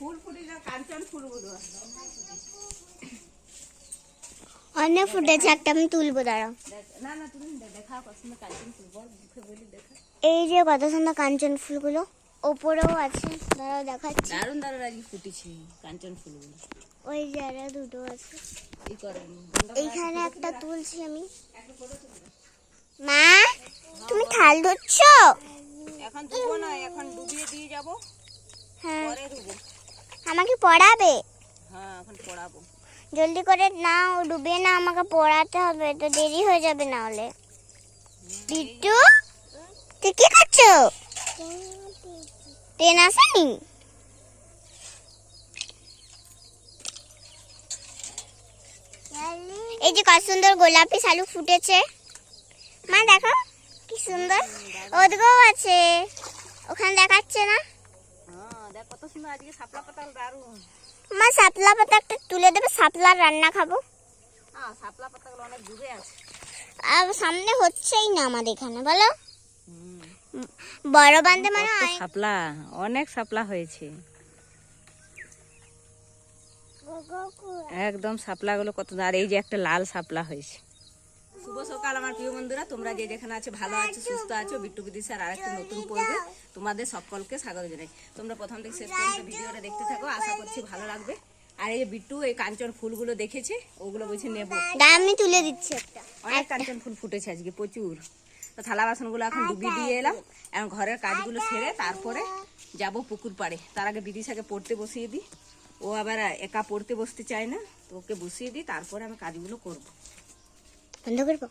ফুল ফুটি কাঞ্চন ফুলগুলো অনেক ফুটেছে একটা আমি তুলবো দাঁড়াও। দেখ- না না তুমি দেখা কত সুন্দর কাঞ্চন ফুল মুখে বলি দেখা। এই যে কত সুন্দর কাঞ্চন ফুলগুলো ওপরেও আছে দাঁড়াও দেখাচ্ছি। দারুণ দারুণ আজকে ফুটেছে কাঞ্চন ফুলগুলো। ওই জায়গায় দুটো আছে। এইখানে একটা তুলছি আমি। মা তুমি থাল ধরছো? এখন ধুবো না এখন ডুবিয়ে দিয়ে যাব হ্যাঁ। পরে ধুবো। আমাকে পড়াবে। হ্যাঁ এখন পড়াবো। জলদি করে নাও ডুবে না আমাকে পড়াতে হবে তো দেরি হয়ে যাবে না হলে বিট্টু তুই কি করছ? ট্রেন আসেনি? এই যে কত সুন্দর গোলাপি শালু ফুটেছে। মা দেখো কি সুন্দর। ওদিকেও আছে। ওখানে দেখাচ্ছে না? দেখ কত সুন্দর আজকে শাপলা পাতাল দারুণ। মা শাপলা পাতা একটা তুলে দেবে শাপলার রান্না খাব। হ্যাঁ শাপলা পাতাগুলো অনেক দূরে আছে। আর সামনে হচ্ছেই না আমাদের এখানে বলো? বড় বান্ধে মানে শাপলা অনেক শাপলা হয়েছে। একদম শাপলাগুলো কত আর এই যে একটা লাল শাপলা হয়েছে। শুভ সকাল আমার প্রিয় বন্ধুরা। তোমরা যে যেখানে আছো ভালো আছো সুস্থ আছো বিট্টু বিদি স্যার আরেকটা নতুন পর্বে তোমাদের সকলকে স্বাগত জানাই। তোমরা প্রথম থেকে শেষ পর্যন্ত ভিডিওটা দেখতে থাকো আশা করছি ভালো লাগবে। আর এই বিট্টু এই কাঞ্চন ফুলগুলো দেখেছে ওগুলো বলছে নেব। আমি তুলে দিচ্ছি একটা। অনেক কাঞ্চন ফুল ফুটেছে আজকে প্রচুর। তো থালা বাসনগুলো এখন ডুবিয়ে দিয়ে এলাম। এখন ঘরের কাজগুলো সেরে তারপরে যাব পুকুর পাড়ে। তার আগে বিদিশাকে পড়তে বসিয়ে দিই। ও আবার একা পড়তে বসতে চায় না তো ওকে বসিয়ে দিই তারপরে আমি কাজগুলো করব। বন্ধ করব?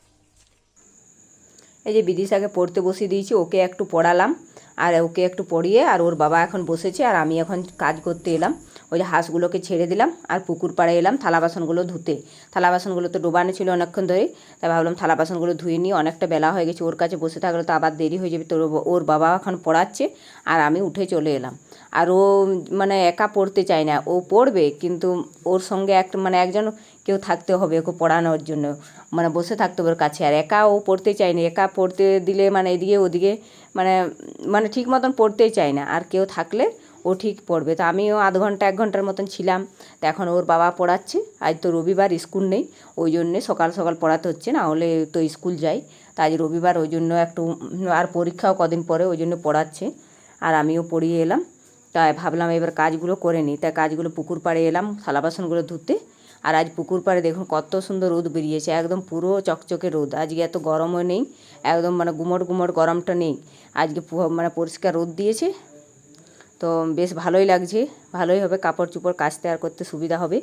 এই যে বিদিশাকে পড়তে বসিয়ে দিয়েছি, ওকে একটু পড়ালাম, আর ওকে একটু পড়িয়ে, আর ওর বাবা এখন বসেছে, আর আমি এখন কাজ করতে এলাম। ওই যে হাঁসগুলোকে ছেড়ে দিলাম, আর পুকুর পাড়ে এলাম, থালা বাসনগুলো ধুতে। থালা বাসনগুলো তো ডোবানো ছিল অনেকক্ষণ ধরে তাই ভাবলাম থালা বাসনগুলো ধুয়ে নিয়ে অনেকটা বেলা হয়ে গেছে, ওর কাছে বসে থাকলে তো আবার দেরি হয়ে যাবে তো ওর- বাবা এখন পড়াচ্ছে, আর আমি উঠে চলে এলাম। আর ও মানে একা পড়তে চায় না, ও পড়বে, কিন্তু ওর সঙ্গে একটা মানে একজন কেউ থাকতে হবে ওকে পড়ানোর জন্য। মানে বসে থাকতে হবে ওর কাছে। আর একা ও পড়তে চায় না একা পড়তে দিলে মানে এদিকে ওদিকে মানে মানে ঠিক মতন পড়তেই চায় না। আর কেউ থাকলে ও ঠিক পড়বে। তো আমিও আধ ঘণ্টা, এক ঘণ্টার মতন ছিলাম। তো এখন ওর বাবা পড়াচ্ছে। আজ তো রবিবার, স্কুল নেই। ওই জন্যে সকাল সকাল পড়াতে হচ্ছে। না হলে তো স্কুল যাই। তো আজ রবিবার, ওই জন্য একটু আর পরীক্ষাও কদিন পরে ওই জন্য পড়াচ্ছে। আর আমিও পড়িয়ে এলাম। তাই ভাবলাম এবার কাজগুলো করে নিই। তাই কাজগুলো পুকুর পাড়ে এলাম থালা বাসনগুলো ধুতে। আর আজ পুকুর পাড়ে দেখুন কত সুন্দর রোদ বেরিয়েছে, একদম পুরো চকচকে রোদ। আজকে এত গরমও নেই, একদম মানে গুমট গুমট গরমটা নেই। আজকে মানে পরিষ্কার রোদ দিয়েছে, তো বেশ ভালোই লাগছে, ভালোই হবে কাপড় চোপড় কাচতে আর করতে সুবিধা হবে।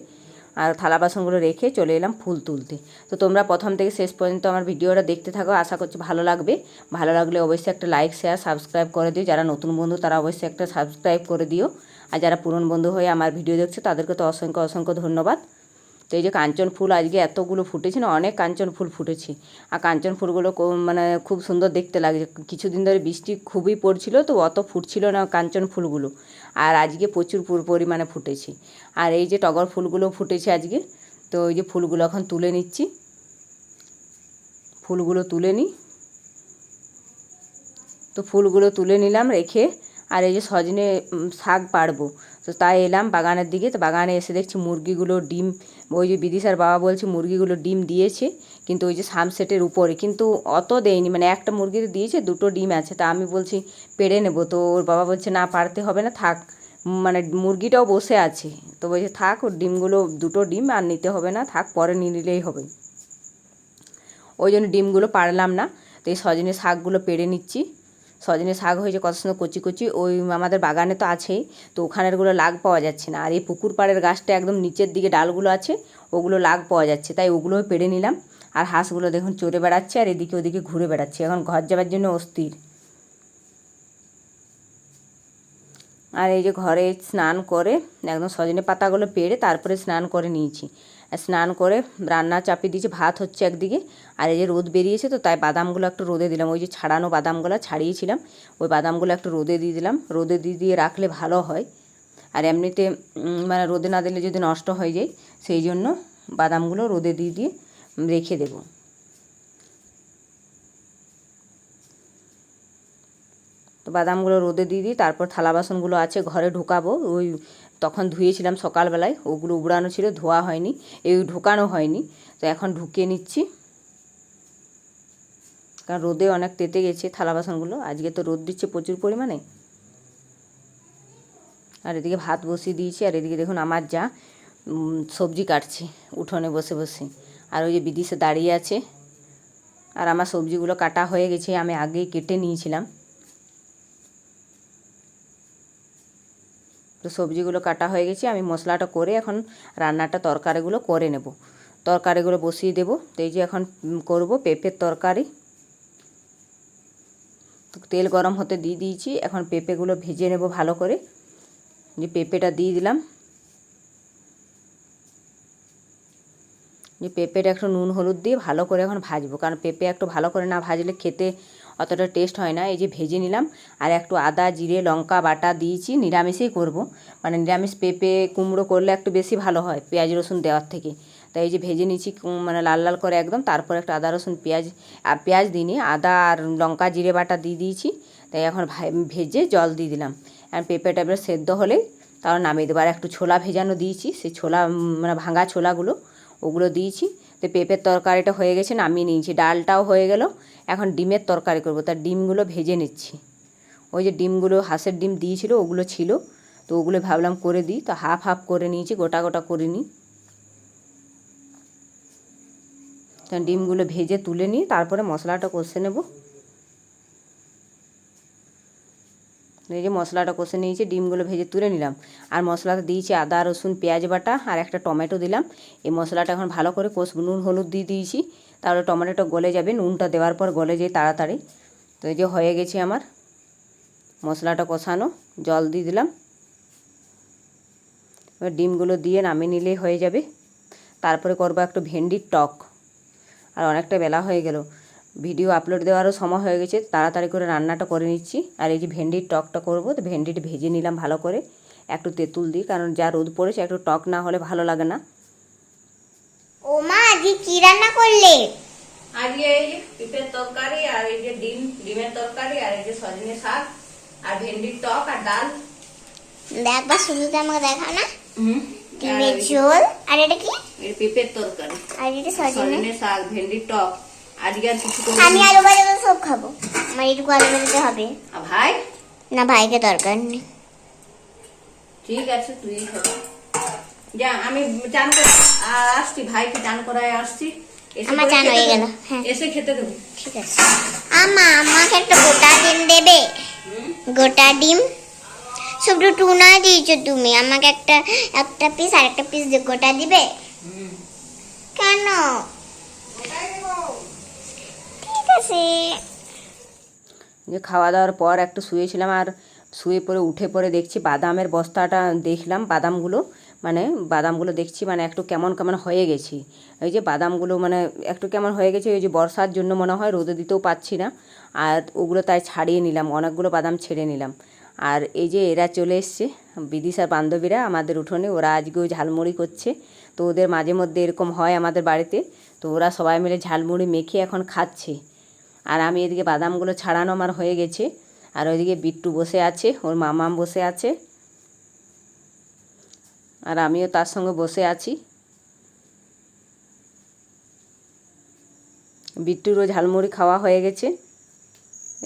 আর থালা বাসনগুলো রেখে চলে এলাম ফুল তুলতে। তো তোমরা প্রথম থেকে শেষ পর্যন্ত আমার ভিডিওটা দেখতে থাকো, আশা করছি ভালো লাগবে। ভালো লাগলে অবশ্যই একটা লাইক, শেয়ার, সাবস্ক্রাইব করে দিও। যারা নতুন বন্ধু, তারা অবশ্যই একটা সাবস্ক্রাইব করে দিও। আর যারা পুরন বন্ধু হয়ে আমার ভিডিও দেখছে, তাদেরকে তো অসংখ্য অসংখ্য ধন্যবাদ। তো এই যে কাঞ্চন ফুল আজকে এতগুলো ফুটেছে না, অনেক কাঞ্চন ফুল ফুটেছে। আর কাঞ্চন ফুলগুলো মানে খুব সুন্দর দেখতে লাগছে। কিছুদিন ধরে বৃষ্টি খুবই পড়ছিল তো অত ফুটছিল না কাঞ্চন ফুলগুলো। আর আজকে প্রচুর পরিমাণে ফুটেছে। আর এই যে টগর ফুলগুলো ফুটেছে আজকে, তো ওই যে ফুলগুলো এখন তুলে নিচ্ছি। ফুলগুলো তুলে নিই। তো ফুলগুলো তুলে নিলাম রেখে, আর এই যে সজনে শাক পাড়বো। তো তাই এলাম, বাগানের দিকে। তো বাগানে এসে দেখছি মুরগিগুলো ডিম, ওই যে বিদিশার বাবা বলছে মুরগিগুলো ডিম দিয়েছে, কিন্তু ওই যে সামসেটের উপরে। কিন্তু অত দেয়নি মানে একটা মুরগিতে দিয়েছে, দুটো ডিম আছে। তা আমি বলছি, পেড়ে নেব। তো ওর বাবা বলছে, না, পারতে হবে না, থাক। মানে মুরগিটাও বসে আছে। তো বলছে থাক, ওর ডিমগুলো, দুটো ডিম আর নিতে হবে না, থাক, পরে নিয়ে নিলেই হবে। ওই জন্য ডিমগুলো পারলাম না। তো এই সজনে শাকগুলো পেড়ে নিচ্ছি। সজনে শাক হয়েছে, কত সুন্দর কচি কচি। ওই আমাদের বাগানে তো আছেই, তো ওখানেরগুলো লাগ পাওয়া যাচ্ছে না। আর এই পুকুর পাড়ের গাছটা একদম নিচের দিকে ডালগুলো আছে, ওগুলো লাগ পাওয়া যাচ্ছে, তাই ওগুলোও পেড়ে নিলাম। আর হাঁসগুলো দেখুন চড়ে বেড়াচ্ছে আর এদিকে ওদিকে ঘুরে বেড়াচ্ছে, এখন ঘর যাবার জন্য অস্থির। আর এই যে ঘরে স্নান করে, একদম সজনে পাতাগুলো পেড়ে তারপরে স্নান করে নিয়েছি। স্নান করে রান্না চাপিয়ে দিয়েছি, ভাত হচ্ছে একদিকে। আর এই যে রোদ বেরিয়েছে তো, তাই বাদামগুলো একটু রোদে দিলাম। ওই যে ছাড়ানো বাদামগুলো ছাড়িয়েছিলাম, ওই বাদামগুলো একটু রোদে দিয়ে দিলাম। রোদে দিয়ে দিয়ে রাখলে ভালো হয়। আর এমনিতে মানে রোদে না দিলে যদি নষ্ট হয়ে যায়, সেই জন্য বাদামগুলো রোদে দিয়ে দিয়ে রেখে দেবো। তো বাদামগুলো রোদে দিয়ে দিই তারপর থালা বাসনগুলো আছে, ঘরে ঢোকাবো। ওই তখন ধুয়েছিলাম সকালবেলায়, ওগুলো উবড়ানো ছিল, ধোয়া হয়নি, এই ঢোকানো হয়নি, তো এখন ঢুকিয়ে নিচ্ছি। কারণ রোদে অনেক তেতে গেছে থালা বাসনগুলো, আজকে তো রোদ দিচ্ছে প্রচুর পরিমাণে। আর এদিকে ভাত বসিয়ে দিয়েছি, আর এদিকে দেখুন আমার যা সবজি কাটছে, উঠোনে বসে বসে। আর ওই যে বিদিশে দাঁড়িয়ে আছে, আর আমার সবজিগুলো কাটা হয়ে গেছে, আমি আগেই কেটে নিয়েছিলাম। তো সবজিগুলো কাটা হয়ে গেছে, আমি মশলাটা করে এখন রান্নাটা তরকারিগুলো করে নেব। তরকারিগুলো বসিয়ে দেবো। তো এই যে এখন করব পেঁপের তরকারি। তেল গরম হতে দিয়ে দিয়েছি, এখন পেঁপেগুলো ভেজে নেব ভালো করে। যে পেঁপেটা দিয়ে দিলাম। যে পেঁপেটা একটু নুন, হলুদ দিয়ে ভালো করে এখন ভাজবো, কারণ পেঁপে একটু ভালো করে না ভাজলে খেতে অতটা টেস্ট হয় না। এই যে ভেজে নিলাম, আর একটু আদা, জিরে, লঙ্কা, বাটা দিয়েছি, নিরামিষেই করব। মানে নিরামিষ পেঁপে, কুমড়ো করলে একটু বেশি ভালো হয় পেঁয়াজ, রসুন দেওয়ার থেকে। তাই এই যে ভেজে নিয়েছি মানে লাল লাল করে একদম, তারপর একটা আদা, রসুন, পেঁয়াজ, আর পেঁয়াজ দিইনি, আদা আর লঙ্কা, জিরে, বাটা দিয়ে দিয়েছি। তাই এখন ভেজে জল দিয়ে দিলাম। আর পেঁপেটা এবার সেদ্ধ হলেই তারপর নামিয়ে দেবো। আর একটু ছোলা ভেজানো দিয়েছি, সেই ছোলা মানে ভাঙা ছোলাগুলো, ওগুলো দিয়েছি। তো পেঁপের তরকারিটা হয়ে গেছে নামিয়ে নিয়েছি। ডালটাও হয়ে গেল, এখন ডিমের তরকারি করব। তার ডিমগুলো ভেজে নিচ্ছি। ওই যে ডিমগুলো, হাঁসের ডিম দিয়েছিল, ওগুলো ছিল। তো ওগুলো ভাবলাম করে দিই। তো হাফ হাফ করে নিয়েছি, গোটা গোটা করে নিই। ডিমগুলো ভেজে তুলে নিই, তারপরে মশলাটা কষে নেব। এই যে মশলাটা কষে নিয়েছি, ডিমগুলো ভেজে তুলে নিলাম। আর মশলাটা দিয়েছি আদা, রসুন, পেঁয়াজ বাটা আর একটা টমেটো দিলাম। এই মশলাটা এখন ভালো করে কষ, নুন, হলুদ দিয়ে দিয়েছি। তাহলে টমেটোটা গলে যাবে, নুনটা দেওয়ার পর গলে যায় তাড়াতাড়ি। তো এই যে হয়ে গেছে আমার মশলাটা কষানো, জল দিয়ে দিলাম। এবার ডিমগুলো দিয়ে নামিয়ে নিলেই হয়ে যাবে। তারপরে করব একটু ভেন্ডির টক। আর অনেকটা বেলা হয়ে গেল। ভিডিও আপলোড দেওয়ারও সময় হয়ে গেছে তাড়াতাড়ি করে রান্নাটা করে নিচ্ছি। আর এই যে ভেন্ডির টকটা করব তো ভেন্ডিটা ভেজে নিলাম ভালো করে। একটু তেঁতুল দিই কারণ যা রোদ পড়েছে একটু টক না হলে ভালো লাগে না। ও মা আজকে কি রান্না করলে? আজকে এই যে পিঁপের তরকারি আর এই যে ডিম ডিমের তরকারি আর এই যে সজনে শাক আর ভেন্ডির টক আর ডাল। একবার আমাকে দেখা না। ডিমের ঝোল আর এটা কি? পেঁপের তরকারি। আর এটা সজনে সজনে শাক ভেন্ডির টক। আজকে আর কিছু আমি আলু ভাজা সব খাব। আমার এটুকু আলু ভাজাতে হবে। আর ভাই? না ভাইকে দরকার নেই। ঠিক আছে তুই খাবি। যা আমি চান করে আসছি ভাইকে চান করায় আসছি। আমার চান হয়ে গেল, হ্যাঁ। এসে খেতে দেবো। ঠিক আছে। আমা আমাকে একটা গোটা ডিম দেবে। গোটা ডিম। শুধু টুনা দিয়েছ তুমি। আমাকে একটা একটা পিস আর একটা পিস গোটা দিবে? কেন ঠিক আছে যে খাওয়া দাওয়ার পর একটু শুয়েছিলাম আর শুয়ে পরে উঠে পরে দেখছি বাদামের বস্তাটা দেখলাম, বাদামগুলো মানে বাদামগুলো দেখছি মানে একটু কেমন কেমন হয়ে গেছি। এই যে বাদামগুলো মানে একটু কেমন হয়ে গেছে ওই যে বর্ষার জন্য মনে হয় রোদে দিতেও পাচ্ছি না। আর ওগুলো তাই ছাড়িয়ে নিলাম, অনেকগুলো বাদাম ছেড়ে নিলাম। আর এই যে এরা চলে এসছে বিদিশার বান্ধবীরা আমাদের উঠোনে, ওরা আজকেও ঝালমুড়ি করছে। তো ওদের মাঝে মধ্যে এরকম হয় আমাদের বাড়িতে, তো ওরা সবাই মিলে ঝালমুড়ি মেখে এখন খাচ্ছে। আর আমি এদিকে বাদামগুলো ছাড়ানো আমার হয়ে গেছে। আর ওইদিকে বিট্টু বসে আছে, ওর মামাম বসে আছে। আর আমিও তার সঙ্গে বসে আছি। বিট্টুরও ঝালমুড়ি খাওয়া হয়ে গেছে।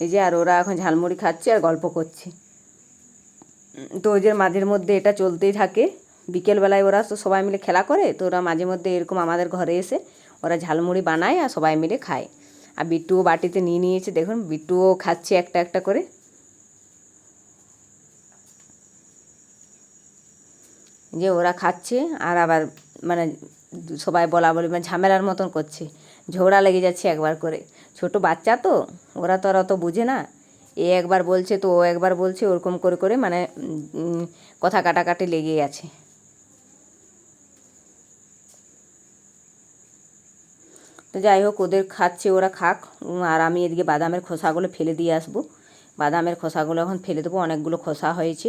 এই যে আর ওরা এখন ঝালমুড়ি খাচ্ছে আর গল্প করছে। তো ওদের মাঝের মধ্যে এটা চলতেই থাকে। বিকেলবেলায় ওরা তো সবাই মিলে খেলা করে, তো ওরা মাঝে মধ্যে এরকম আমাদের ঘরে এসে ওরা ঝালমুড়ি বানায় আর সবাই মিলে খায়। আর বিট্টুও বাটিতে নিয়ে নিয়েছে, দেখুন, বিট্টুও খাচ্ছে একটা একটা করে। যে ওরা খাচ্ছে আর আবার মানে সবাই বলা বলি মানে ঝামেলার মতন করছে, ঝগড়া লেগে যাচ্ছে একবার করে। ছোট বাচ্চা তো, ওরা তো আর অত বুঝে না। এ একবার বলছে তো ও একবার বলছে, ওরকম করে করে মানে কথা কাটাকাটি লেগেই আছে। তো যাই হোক ওদের খাচ্ছে, ওরা খাক। আর আমি এদিকে বাদামের খোসাগুলো ফেলে দিয়ে আসব। বাদামের খোসাগুলো এখন ফেলে দেবো, অনেকগুলো খোসা হয়েছে।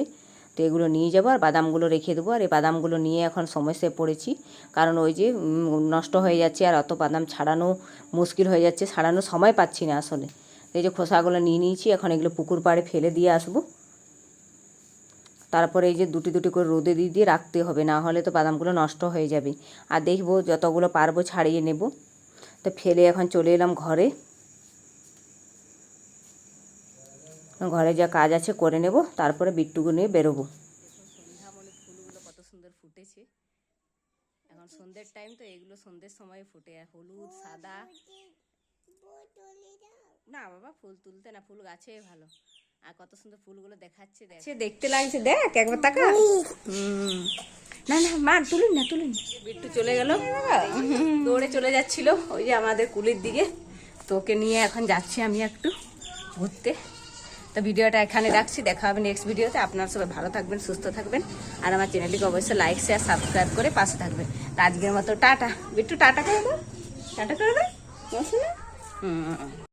তো এগুলো নিয়ে যাব আর বাদামগুলো রেখে দেবো। আর এই বাদামগুলো নিয়ে এখন সমস্যায় পড়েছি। কারণ ওই যে নষ্ট হয়ে যাচ্ছে আর অত বাদাম ছাড়ানো মুশকিল হয়ে যাচ্ছে, ছাড়ানো সময় পাচ্ছি না আসলে। এই যে খোসাগুলো নিয়ে নিয়েছি, এখন এগুলো পুকুর পাড়ে ফেলে দিয়ে আসব। তারপরে এই যে দুটি দুটি করে রোদে দিয়ে দিয়ে রাখতে হবে, না হলে তো বাদামগুলো নষ্ট হয়ে যাবে। আর দেখব যতগুলো পারব ছাড়িয়ে নেব। তো ফেলে এখন চলে এলাম ঘরে। ঘরে যা কাজ আছে করে নেব তারপরে বিট্টুকু নিয়ে বেরোবো। কত সুন্দর ফুটেছে এখন সন্ধ্যের টাইম তো এগুলো সন্ধ্যের সময় ফুটে। হলুদ সাদা। না বাবা ফুল তুলতে না ফুল গাছে ভালো। আর কত সুন্দর ফুলগুলো দেখাচ্ছে দেখছে দেখতে লাগছে দেখ একবার তাকা। না না মা তুলুন না তুলুন বিট্টু চলে গেল। দৌড়ে চলে যাচ্ছিল ওই যে আমাদের কুলির দিকে। তোকে নিয়ে এখন যাচ্ছি আমি একটু ঘুরতে। তো ভিডিওটা এখানে রাখছি দেখা হবে নেক্সট ভিডিওতে। আপনারা সবাই ভালো থাকবেন সুস্থ থাকবেন। আর আমার চ্যানেলটিকে অবশ্যই লাইক শেয়ার সাবস্ক্রাইব করে পাশে থাকবেন। তো আজকের মতো টাটা। বিট্টু টাটা করে দাও। টাটা করে দাও। হুম।